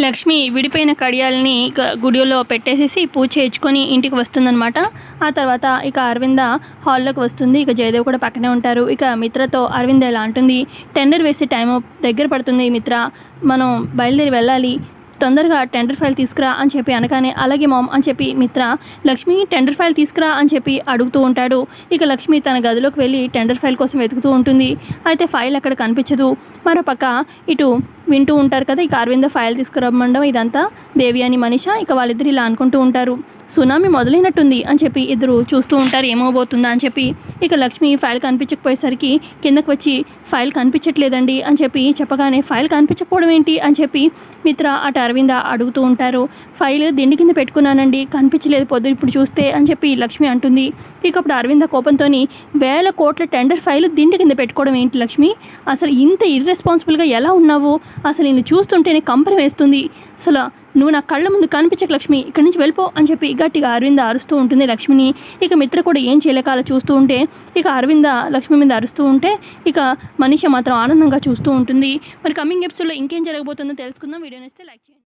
లక్ష్మి విడిపోయిన కడియాలని గుడిలో పెట్టేసేసి పూజ చేయించుకొని ఇంటికి వస్తుందనమాట ఆ తర్వాత ఇక అరవింద హాల్లోకి వస్తుంది. ఇక జయదేవ్ కూడా పక్కనే ఉంటారు. ఇక మిత్రతో అరవింద ఎలా అంటుంది టెండర్ వేసే టైం దగ్గర పడుతుంది మిత్ర. మనం బయలుదేరి వెళ్ళాలి. తొందరగా టెండర్ ఫైల్ తీసుకురా అని చెప్పి అనగానే అలాగే మామ్ అని చెప్పి మిత్ర లక్ష్మి టెండర్ ఫైల్ తీసుకురా అని చెప్పి అడుగుతూ ఉంటాడు. ఇక లక్ష్మి తన గదిలోకి వెళ్ళి టెండర్ ఫైల్ కోసం వెతుకుతూ ఉంటుంది. అయితే ఫైల్ అక్కడ కనిపించదు. మరోపక్క ఇటు వింటూ ఉంటారు కదా ఇక అరవింద ఫైల్ తీసుకురమ్మండం ఇదంతా దేవి అని మనిష ఇక వాళ్ళిద్దరు ఇలా అనుకుంటూ ఉంటారు. సునామీ మొదలైనట్టుంది అని చెప్పి ఇద్దరు చూస్తూ ఉంటారు ఏమవబోతుందా అని చెప్పి. ఇక లక్ష్మి ఫైల్ కనిపించకపోయేసరికి కిందకు వచ్చి ఫైల్ కనిపించట్లేదండి అని చెప్పి చెప్పగానే ఫైల్ కనిపించకపోవడం ఏంటి? అని చెప్పి మిత్ర అటు అరవింద అడుగుతూ ఉంటారు. ఫైల్ దిండి కింద పెట్టుకున్నానండి కనిపించలేదు పొద్దు ఇప్పుడు చూస్తే అని చెప్పి లక్ష్మి అంటుంది. ఇక అప్పుడు అరవింద కోపంతో వేల కోట్ల టెండర్ ఫైల్ దిండి కింద పెట్టుకోవడం ఏంటి లక్ష్మి? అసలు ఇంత ఇర్రెస్పాన్సిబుల్గా ఎలా ఉన్నావు? అసలు నేను చూస్తుంటేనే కంపరం వేస్తుంది. అసలు నువ్వు నా కళ్ళ ముందు కనిపించక లక్ష్మి ఇక్కడి నుంచి వెళ్ళిపో అని చెప్పి గట్టిగా అరవింద అరుస్తూ ఉంటుంది లక్ష్మిని. ఇక మిత్ర కూడా ఏం చేయలేక అలా చూస్తూ ఉంటే ఇక అరవింద లక్ష్మి మీద అరుస్తూ ఉంటే ఇక మనిషి మాత్రం ఆనందంగా చూస్తూ ఉంటుంది. మరి కమింగ్ ఎపిసోడ్లో ఇంకేం జరగబోతుందో తెలుసుకుందాం. వీడియో నేస్తే లైక్ చేయండి.